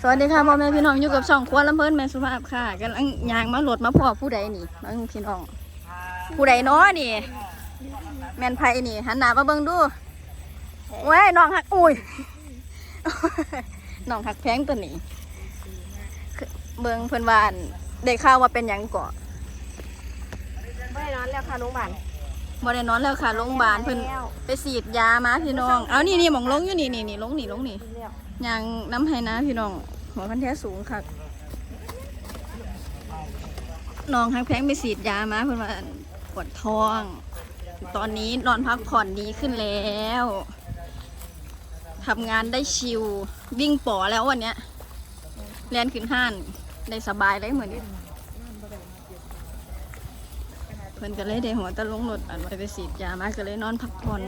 สวัสดีค่ะพ่อแม่พี่น้องอยู่กับช่องครัวลำเพิ่นแม่สุภาพค่ะกำลังยางมาโหลดมาพ่อผู้ใดนี่เบิ่งพี่น้อง ผู้ใดเนาะนี่ แม่นไผนี่หันหน้ามาเบิ่งดูเว้ยน้องหักอุ้ยน้องหักแพงตัวนี้คือเบิ่งเพิ่นว่าอั่นได้ข่าวว่าเป็นหยังเกาะไม่ได้นอนแล้วค่ะโรงพยาบาลบ่ได้นอนแล้วค่ะโรงพยาบาลเพิ่นไปฉีดยามาพี่น้อง เอานี่นี่หมองลงอยู่นี่นี่นี่ลงนี่ลงนี่แล้ว ยางน้ำให้นะพี่น้องหัวพันแท้สูงค่ะน้องฮักแพงไปฉีดยามาเพื่อนว่าปวดท้อง ตอนนี้นอนพักผ่อนดีขึ้นแล้วทำงานได้ชิววิ่งป่อแล้ววันเนี้ยเรียนขึ้นห้านได้สบายเลยเหมือนนี้เพื่อนก็เลยได้หัวตะลงรถอันไปไปฉีดยามาก็เลยนอนพักผ่อน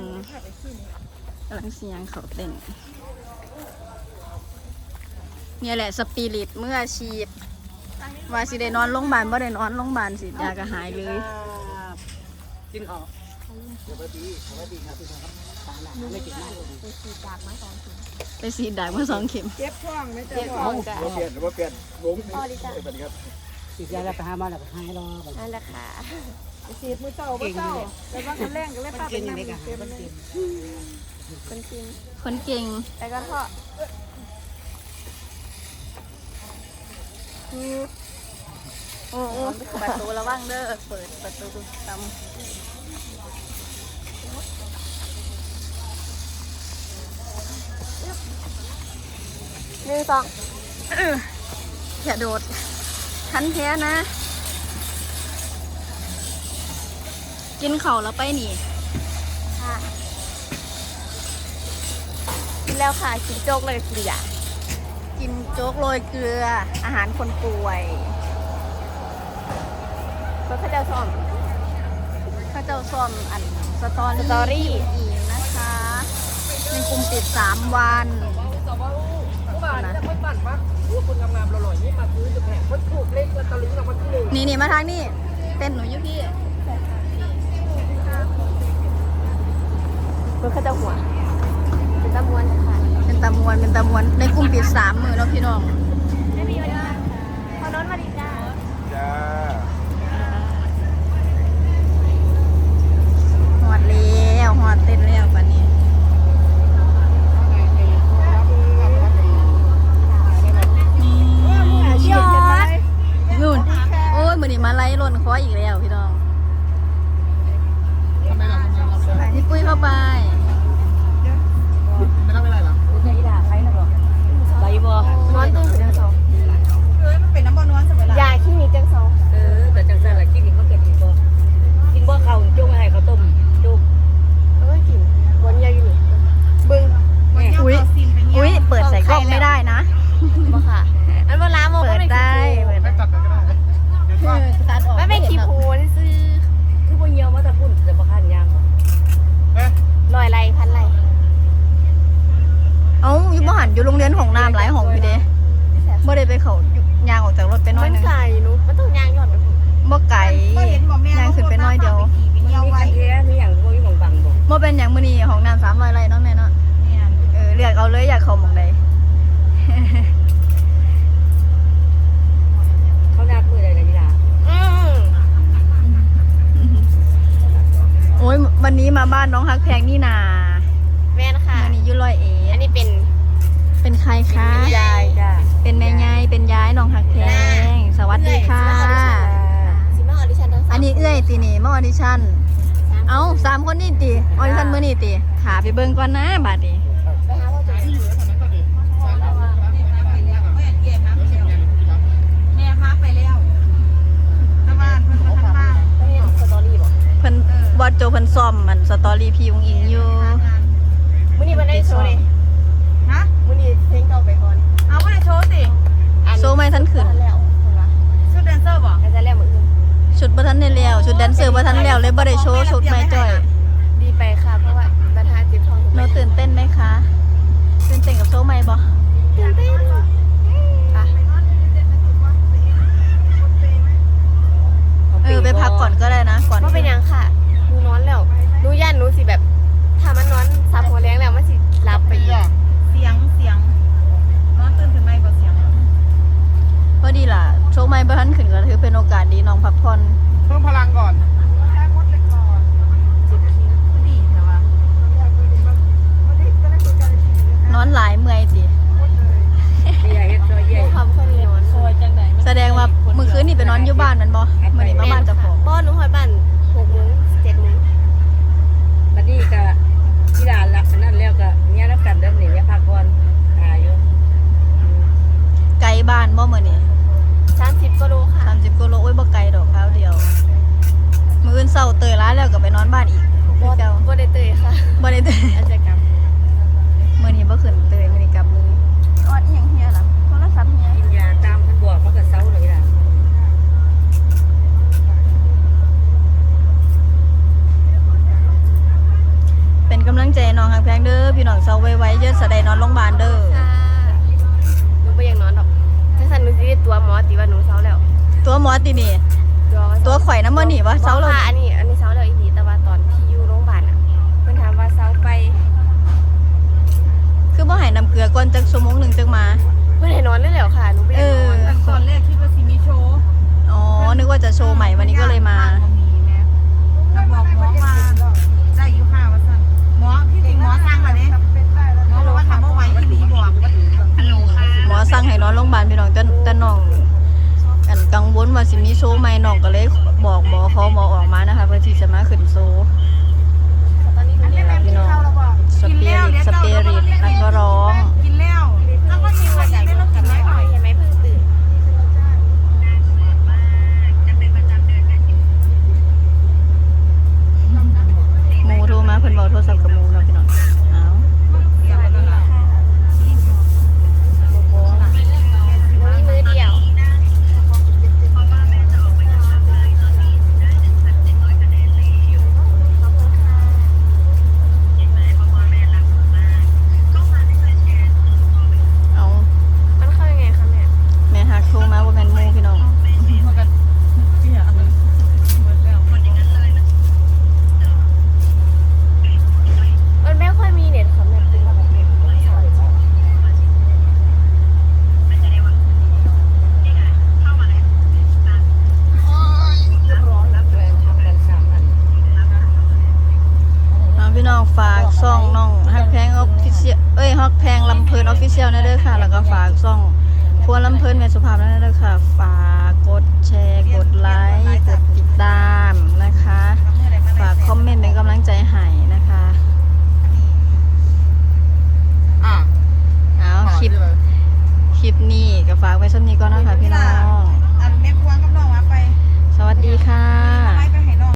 กำลังเสียงเขาเต้น เนี่ยแหละสปิริตเมื่ออาชีพว่าสิได้นอนโรงพยาบาลบ่ได้นอนโรงพยาบาลสิยาก็หายเลยกินออกไปสีดดากมาสองเข็มเจ็บท้องไหมเจ็บเอาเราเปลี่ยนหรือว่าเปลี่ยนหลงอ๋อดิจ้ะสวัสดีครับติดยาแล้วไปหาหมาแล้วก็หายรอแบบนั่นแหละค่ะฉีดมือเจ้ามือเจ้าแต่ว่ากันแรงกันเลยป้าเก่เป็นงน้ำเลยเต็ค่ะมมันเลยเก่งคนจริงคนเก่งแต่ก็เพาะ โอ้โอ้ประตูระวังเด้อ เปิดประตูตหนึ่งสองอย่าโดดทันแท้นะ กินเข่าแล้วไปหนีกินแล้วค่ะ กินโจ๊กเลยกินยา กินโจ๊กโรยเกลือ อาหารคนป่วยเพื่อเขาจะซ่อมข้าเจ้าซ่อมอันสตอรี่สตอรี่อีกนะคะในกลุ่มปิดสามวันนะคนปั่นปะรู้คนงามๆหล่อๆนี่มาซื้อจะแข่งคนถูกเล่นกันตะลึงรางวัลที่หนึ่งนี่นี่มาทางนี่เต้นหนูอยู่พี่เพื่อเขาจะหัวเป็นตะมวน ตะมวนเป็นตะมวนในกลุ่มปิดสามมือเนาะพี่น้อง ไม่มีวันนี้พอนอนมาดีจ้า จ้า หอดแล้วหอดเต้นแล้ววันนี้นี่ ยอด นู่นโอ้ยมือนี้มาไล่ล่นคออีกแล้วพี่น้องนี่ปุ้ยเข้าไป ไม่ต้องไม่ได้หรอ ใช่ด่าใครนะบอกใบบ่ นอนตู้จังสอง เป็นน้ำบอลนวลสมัย ยาขี้มีจังสอง เออแต่จังซั่นล่ะกินนี่เขาเกิดกินบ่กินบ่เข้าจุกให้เขาต้มจุก เอ้ยกินบนยาอยู่นี่บึ้ง อุ้ยอุ้ยเปิดใส่กล้องไม่ได้นะ บ่ค่ะ อันเวลาโม เปิดได้เปิด ไม่ตัดกันก็ได้ ตัดออก ไม่เป็นขี้โพนี่ซื้อ คือบ่เหี่ยวมาแต่พุ่นแต่บ่คันยางบ่ เอ๊ะ ลอยไรพันไร เอ้าอยู่บ้านอยู่โรงเรียนของน้ำหลายห้องพี่เด้บ่ได้ไปเขายางออกจากรถไปหน้อย มัน หนึง ใส่นุมันต้องยางหย่อนไปพุ่น บ่ไก่ยางขึ้นไปน้อยเดียว มีคันแท้มีหยังบ่มีหม่องบังบ่ บ่เป็นอย่างมื้อนี้ของน้ำ300ไร่เนาะแม่เนาะเออเลือกเอาเลยอยากเข้าหม่องใด เขานัดมื้อใดล่ะอีหล่ะ อืม โอ้ยวันนี้ มาบ้านน้องฮักแพงนี่นาแม่นค่ะ วันนี้อยู่ร้อยเอ็อัดนนี้เป็น เป็นใครคะ ยายจ้ะเป็นแม่ยายเป็นยายน้องฮักแพงสวัสดีค่ะ ซิมาออดิชั่นทั้งสามอันนี้เอื้อยตีนี่มาออดิชั่น เอ้าสามคนนี่ตีออดิชั่นมื้อนี้ตีขาไปเบิ่งก่อนนะบัดนี้ ไปหาพ่อจ๋า แม่พาไปแล้วแต่ว่าเพิ่นมาทางบ้าน ไม่เห็นสตอรี่บ่ เพิ่นบอ ดโจเพิ่นซ่อมมันสตอรี่พี่ยุงอิงอยู่มื้อนี้มันได้โชว์เลยฮะมื้อนี้เพลงเก่าไปก่อนเอาไปโชว์สิอันโซไม่ทันขึ้นทันแล้วเห็นปะชุดแดนเซอร์บอกอาจจะแล้วมื้ออื่นชุดบ่ทันได้แล้วชุดแดนเซอร์บ่ทันแล้วเลยบ่ได้โชว์ชุดไม่จ่อยดีไปค่ะเพราะว่าบัตรหาเจ็บท้องเราตื่นเต้นไหมคะตื่นเต้นกับโชว์ใหม่บ่ตื่นเต้นค่ะเออไปพักก่อนก็ได้นะก่อนว่าเป็นหยังค่ะ ก่อน บ้านอีกบ่เได้เตยค่ะบ่ได้เตยอาจจะกลับเมื่อนี้บ่ขึ้นเตยมื่อนี้กลับเลยออดอีหยังเฮียล่ะโทรศัพท์เฮียกินยาตามเพิ่นบอกมันก็เซาเลยล่ะเป็นกำลังใจน้องหักแพงเด้อพี่น้องเซาไว้ไว้เยอะสดงนอนโรงพยาบาลเด้อหนูบ่อยากนอนดอกถ้สนหนูสิได้ตัวหมอตีว่าหนูเซาแล้ว ตัวหมอตีนี่ตัวข่อยน้ำมันหนีวะเซาเล้วอันนี้อันนี้ ก็หายน้ำเกลือก่อนจากชั่วโมงหนึ่งจังมา ไม่ได้นอนเลยแล้วค่ะหนูไม่ได้นอน ตอนแรกคิดว่าซิมิโชว์ อ๋อ นึกว่าจะโชว์ใหม่วันนี้ก็เลย ฟิเชียลนะเด้อค่ะ แล้วก็ฝากซ่องครัวลำเพลินเมสุภาพนะเด้อค่ะ ฝากกดแชร์ กดไลค์ กดติดตาม